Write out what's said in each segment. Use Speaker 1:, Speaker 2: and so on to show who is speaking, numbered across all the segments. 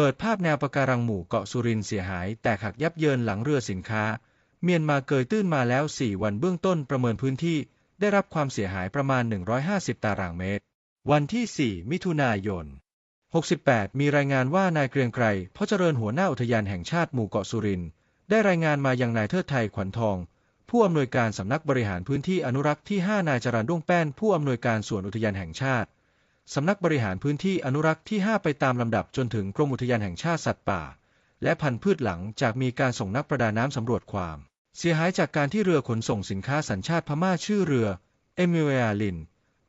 Speaker 1: เปิดภาพแนวปะการังหมู่เกาะสุรินเสียหาย แตกหักยับเยินหลังเรือสินค้า เมียนมาเกยตื้นมาแล้ว 4 วันเบื้องต้นประเมินพื้นที่ ได้รับความเสียหายประมาณ 150 ตารางเมตร วันที่ 4 มิถุนายน 68 มีรายงานว่านายเกรียงไกรพ่อเจริญหัวหน้าอุทยานแห่งชาติหมู่เกาะสุรินได้รายงานมายังนายเทิดไทยขวัญทอง ผู้อำนวยการสำนักบริหารพื้นที่อนุรักษ์ที่ 5 นายจรันด้วงแป้น ผู้อำนวยการส่วนอุทยานแห่งชาติ สำนักบริหารพื้นที่อนุรักษ์ที่ 5 ไปตามลำดับจนถึงกรมอุทยานแห่งชาติสัตว์ป่า และพันธุ์พืชหลังจากมีการส่งนักประดาน้ำสำรวจความ เสียหายจากการที่เรือขนส่งสินค้าสัญชาติพม่าชื่อเรือเอมิเวอาลิน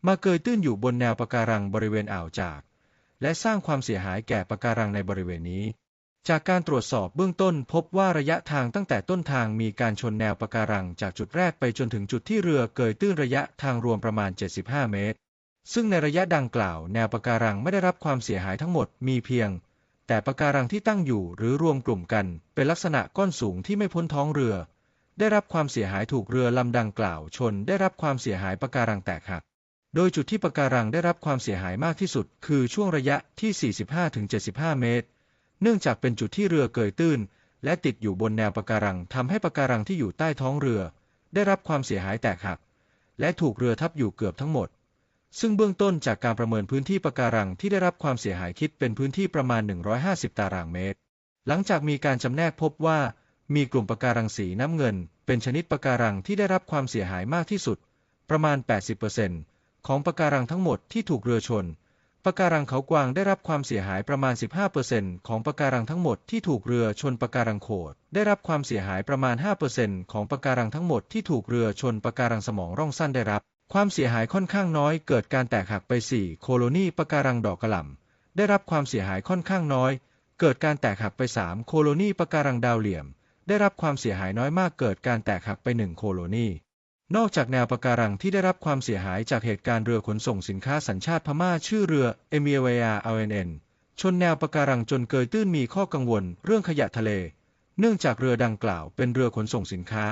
Speaker 1: มาเกยตื้นอยู่บนแนวปะการังบริเวณอ่าวจาก และสร้างความเสียหายแก่ปะการังในบริเวณนี้ จากการตรวจสอบเบื้องต้นพบว่าระยะทางตั้งแต่ต้นทางมีการชนแนวปะการังจากจุดแรกไปจนถึงจุดที่เรือเกยตื้นระยะทางรวมประมาณ 75 เมตร ซึ่งในระยะดังกล่าวแนวปะการังไม่ได้รับความเสียหายทั้งหมดมีเพียง แต่ปะการังที่ตั้งอยู่หรือรวมกลุ่มกัน เป็นลักษณะก้อนสูงที่ไม่พ้นท้องเรือ ได้รับความเสียหายถูกเรือลำดังกล่าว ชนได้รับความเสียหายปะการังแตกหัก โดยจุดที่ปะการังได้รับความเสียหายมากที่สุด คือช่วงระยะที่ 45-75 เมตร เนื่องจากเป็นจุดที่เรือเกยตื้น และติดอยู่บนแนวปะการังทำให้ปะการังที่อยู่ใต้ท้องเรือ ได้รับความเสียหายแตกหัก และถูกเรือทับอยู่เกือบทั้งหมด ซึ่งเบื้องต้นจากการประเมินพื้นที่ปะการังที่ได้รับความเสียหายคิดเป็นพื้นที่ประมาณ 150 ตารางเมตร หลังจากมีการจำแนกพบว่า มีกลุ่มปะการังสีน้ำเงิน เป็นชนิดปะการังที่ได้รับความเสียหายมากที่สุด ประมาณ 80%ของปะการังทั้งหมดที่ถูกเรือชนปะการังเขากวางได้รับความเสียหายประมาณ 15%ของปะการังทั้งหมดที่ถูกเรือชนปะการังโขดได้รับความเสียหายประมาณ 5%ของปะการังทั้งหมดที่ถูกเรือชนปะการังสมองร่องสั้นได้รับ ความเสียหายค่อนข้างน้อยเกิดการแตกหักไป 4 โคโลนีปะการังดอกกระหล่ำได้รับความเสียหายค่อนข้างน้อย เกิดการแตกหักไป 3 โคโลนีปะการังดาวเหลี่ยม ได้รับความเสียหายน้อยมากเกิดการแตกหักไป 1 โคโลนีนอกจากแนวปะการังที่ได้รับความเสียหายจากเหตุการณ์เรือขนส่งสินค้าสัญชาติพม่าชื่อเรือเอเมียเวียอาเนชนแนวปะการังจนเกยตื้นมีข้อกังวลเรื่องขยะทะเล เนื่องจากเรือดังกล่าวเป็นเรือขนส่งสินค้า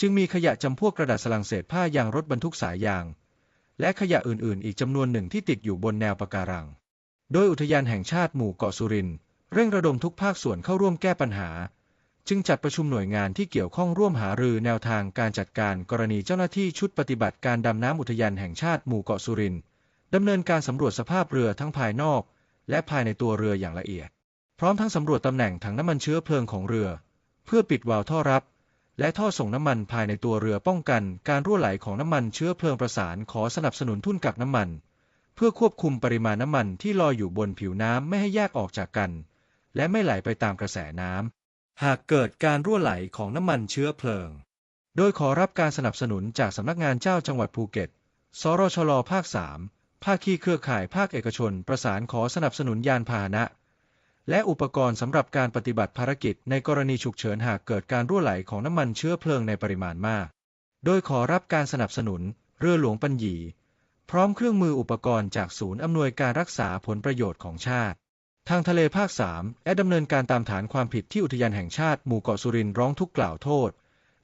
Speaker 1: จึงมีขยะจำพวกกระดาษสลังเศษผ้ายางรถบรรทุกสายยาง และขยะอื่นๆ อีกจำนวนหนึ่งที่ติดอยู่บนแนวปะการัง โดยอุทยานแห่งชาติหมู่เกาะสุรินเร่งระดมทุกภาคส่วนเข้าร่วมแก้ปัญหา จึงจัดประชุมหน่วยงานที่เกี่ยวข้องร่วมหารือแนวทางการจัดการกรณีเจ้าหน้าที่ชุดปฏิบัติการดำน้ำอุทยานแห่งชาติหมู่เกาะสุรินดำเนินการสำรวจสภาพเรือทั้งภายนอก และภายในตัวเรืออย่างละเอียด พร้อมทั้งสำรวจตำแหน่งถังน้ำมันเชื้อเพลิงของเรือ เพื่อปิดวาล์วท่อรับ และท่อส่งน้ำมันภายในตัวเรือป้องกันการรั่วไหลของน้ำมันเชื้อเพลิงประสานขอสนับสนุนทุนกักน้ำมัน เพื่อควบคุมปริมาณน้ำมันที่ลอยอยู่บนผิวน้ำไม่ให้แยกออกจากกัน และไม่ไหลไปตามกระแสน้ำหากเกิดการรั่วไหลของน้ำมันเชื้อเพลิง โดยขอรับการสนับสนุนจากสำนักงานเจ้าจังหวัดภูเก็ต สรชลภาค 3 ภาคีเครือข่ายภาคเอกชน ประสานขอสนับสนุนยานพาหนะ และอุปกรณ์สำหรับการปฏิบัติภารกิจในกรณีฉุกเฉินหากเกิดการรั่วไหลของน้ำมันเชื้อเพลิงในปริมาณมาก โดยขอรับการสนับสนุน เรือหลวงปัญญี พร้อมเครื่องมืออุปกรณ์จากศูนย์อำนวยการรักษาผลประโยชน์ของชาติ ทางทะเลภาค 3 และดำเนินการตามฐานความผิดที่อุทยานแห่งชาติหมู่เกาะสุรินทร์ร้องทุกข์กล่าวโทษ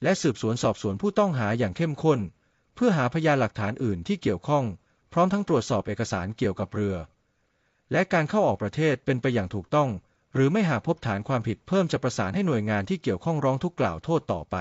Speaker 1: และสืบสวนสอบสวนผู้ต้องหาอย่างเข้มข้น เพื่อหาพยานหลักฐานอื่นที่เกี่ยวข้อง พร้อมทั้งตรวจสอบเอกสารเกี่ยวกับเรือ และการเข้าออกประเทศเป็นไปอย่างถูกต้อง หรือไม่หากพบฐานความผิดเพิ่มจะประสานให้หน่วยงานที่เกี่ยวข้องร้องทุกข์กล่าวโทษต่อไป